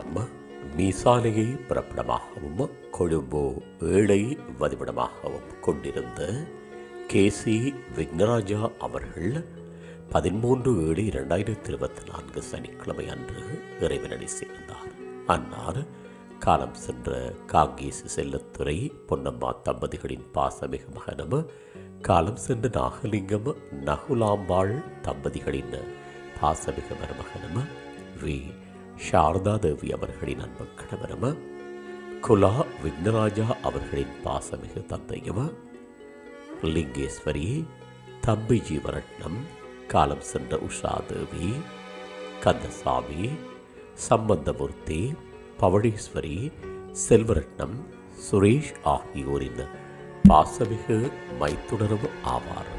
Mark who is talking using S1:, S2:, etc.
S1: நம்ம மீசாலையை பிறப்பிடமாகவும் கொழும்போ ஏழை வதிவிடமாகவும் கொண்டிருந்த கே. சி. விக்னராஜா அவர்கள் பதிமூன்று ஏழு இரண்டாயிரத்தி இருபத்தி நான்கு சனிக்கிழமை அன்று இறைவனடி சேர்ந்தார். அன்னார் காலம் சென்ற காங்கேசு செல்லத்துறை பொன்னம்மா தம்பதிகளின் பாசமிகு மகனும் காலம் சென்ற நாகலிங்கம் நகுலாம்பாள் தம்பதிகளின் பாசமிகு மருமகனும் வி. சாரதா தேவி அவர்களின் அன்பு கணவரும்? குலா விக்னராஜா அவர்களின் பாசமிகு தந்தையும்? லிங்கேஸ்வரி தம்பி ஜீவரட்னம் காலம் சென்ற உஷா தேவி கந்தசாமி சம்பந்தமூர்த்தி பவழீஸ்வரி செல்வரட்னம் சுரேஷ் ஆகியோரின் பாசமிகு மைத்துணரும் ஆவார்.